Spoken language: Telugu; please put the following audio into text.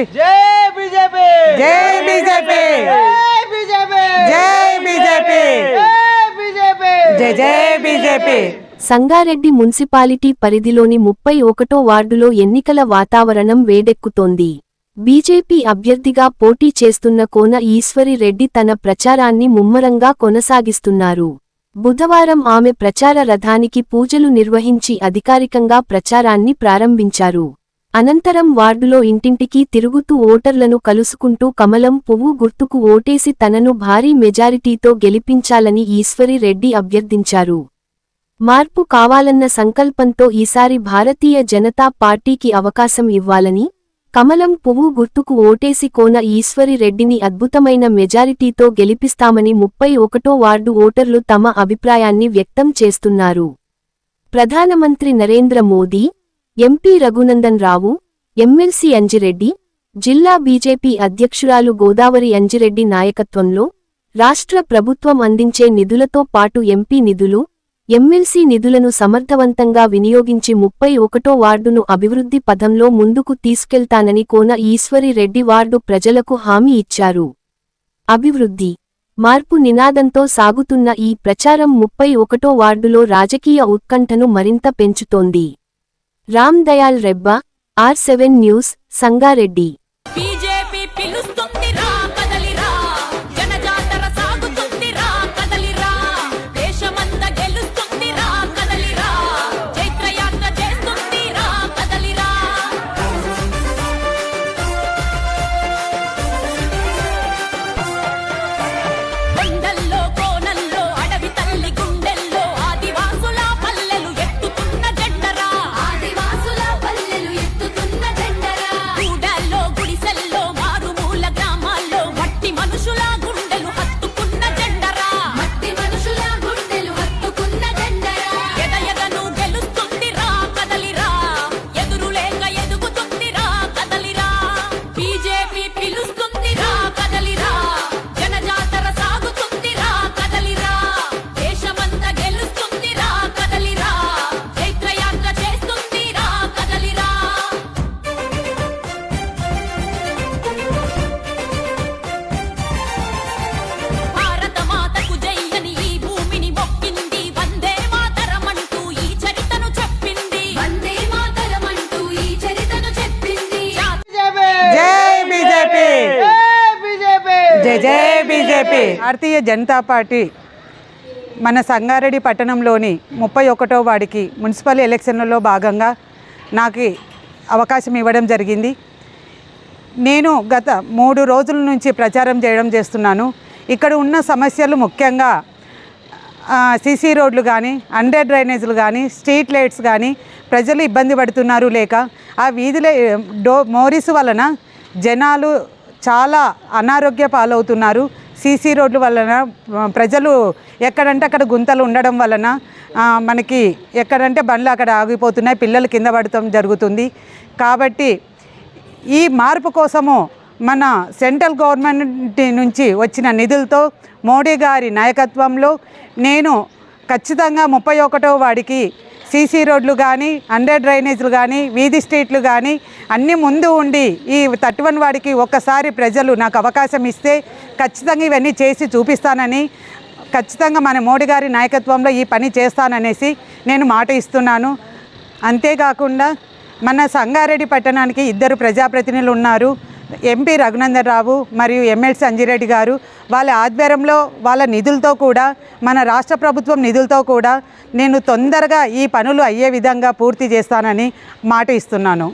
బీజేపీ. జై బీజేపీ. జై బీజేపీ. జై బీజేపీ. జై బీజేపీ. జై బీజేపీ. జై జై బీజేపీ. సంగారెడ్డి మున్సిపాలిటీ పరిధిలోని ముప్పై ఒకటో వార్డులో ఎన్నికల వాతావరణం వేడెక్కుతోంది. బీజేపీ అభ్యర్థిగా పోటీ చేస్తున్న కోన ఈశ్వరి రెడ్డి తన ప్రచారాన్ని ముమ్మరంగా కొనసాగిస్తున్నారు. బుధవారం ఆమె ప్రచార రథానికి పూజలు నిర్వహించి అధికారికంగా ప్రచారాన్ని ప్రారంభించారు. అనంతరం వార్డులో ఇంటింటికి తిరుగుతూ ఓటర్లను కలుసుకుంటూ కమలం పువ్వు గుర్తుకు ఓటేసి తనను భారీ మెజారిటీతో గెలిపించాలని ఈశ్వరి రెడ్డి అభ్యర్థించారు. మార్పు కావాలన్న సంకల్పంతో ఈసారి భారతీయ జనతా పార్టీకి అవకాశం ఇవ్వాలని కమలం పువ్వు గుర్తుకు ఓటేసి కోన ఈశ్వరి రెడ్డిని అద్భుతమైన మెజారిటీతో గెలిపిస్తామని ముప్పై ఒకటో వార్డు ఓటర్లు తమ అభిప్రాయాన్ని వ్యక్తం చేస్తున్నారు. ప్రధానమంత్రి నరేంద్ర మోదీ ఎంపీ రఘునందన్ రావు ఎమ్మెల్సీ అంజిరెడ్డి జిల్లా బీజేపీ అధ్యక్షురాలు గోదావరి అంజిరెడ్డి నాయకత్వంలో రాష్ట్ర ప్రభుత్వం అందించే నిధులతో పాటు ఎంపీ నిధులు ఎమ్మెల్సీ నిధులను సమర్థవంతంగా వినియోగించి ముప్పై ఒకటో వార్డును అభివృద్ధి పథంలో ముందుకు తీసుకెళ్తానని కోన ఈశ్వరి రెడ్డి వార్డు ప్రజలకు హామీ ఇచ్చారు. అభివృద్ధి మార్పు నినాదంతో సాగుతున్న ఈ ప్రచారం ముప్పై ఒకటో వార్డులో రాజకీయ ఉత్కంఠను మరింత పెంచుతోంది. Ram Dayal Rebba R seven News Sangareddy. BJP. Bharatiya Janata party మన సంగారెడ్డి పట్టణంలోని ముప్పై ఒకటో వాడికి మున్సిపల్ ఎలక్షన్లలో భాగంగా నాకు అవకాశం ఇవ్వడం జరిగింది. నేను గత మూడు రోజుల నుంచి ప్రచారం చేయడం చేస్తున్నాను. ఇక్కడ ఉన్న సమస్యలు ముఖ్యంగా సీసీ రోడ్లు కానీ అండర్ డ్రైనేజీలు కానీ స్ట్రీట్ లైట్స్ కానీ ప్రజలు ఇబ్బంది పడుతున్నారు లేక ఆ వీధుల డో మోరీస్ వలన జనాలు చాలా అనారోగ్య పాలవుతున్నారు. సీసీ రోడ్ల వలన ప్రజలు ఎక్కడంటే అక్కడ గుంతలు ఉండడం వలన మనకి ఎక్కడంటే బండ్లు అక్కడ ఆగిపోతున్నాయి పిల్లలు కింద పడటం జరుగుతుంది. కాబట్టి ఈ మార్పు కోసము మన సెంట్రల్ గవర్నమెంట్ నుంచి వచ్చిన నిధులతో మోడీ గారి నాయకత్వంలో నేను ఖచ్చితంగా ముప్పై ఒకటో వాడికి సీసీ రోడ్లు కానీ అండర్ డ్రైనేజ్లు కానీ వీధి స్ట్రీట్లు కానీ అన్నీ ముందు ఉండి ఈ థర్టీ వన్ వాడికి ఒక్కసారి ప్రజలు నాకు అవకాశం ఇస్తే ఖచ్చితంగా ఇవన్నీ చేసి చూపిస్తానని ఖచ్చితంగా మన మోడీ గారి నాయకత్వంలో ఈ పని చేస్తాననేసి నేను మాట ఇస్తున్నాను. అంతేకాకుండా మన సంగారెడ్డి పట్టణానికి ఇద్దరు ప్రజాప్రతినిధులు ఉన్నారు. ఎంపీ రఘునందన్ రావు మరియు ఎమ్మెల్సీ అంజిరెడ్డి గారు వాళ్ళ ఆధ్వర్యంలో వాళ్ళ నిధులతో కూడా మన రాష్ట్ర ప్రభుత్వం నిధులతో కూడా నేను తొందరగా ఈ పనులు అయ్యే విధంగా పూర్తి చేస్తానని మాట ఇస్తున్నాను.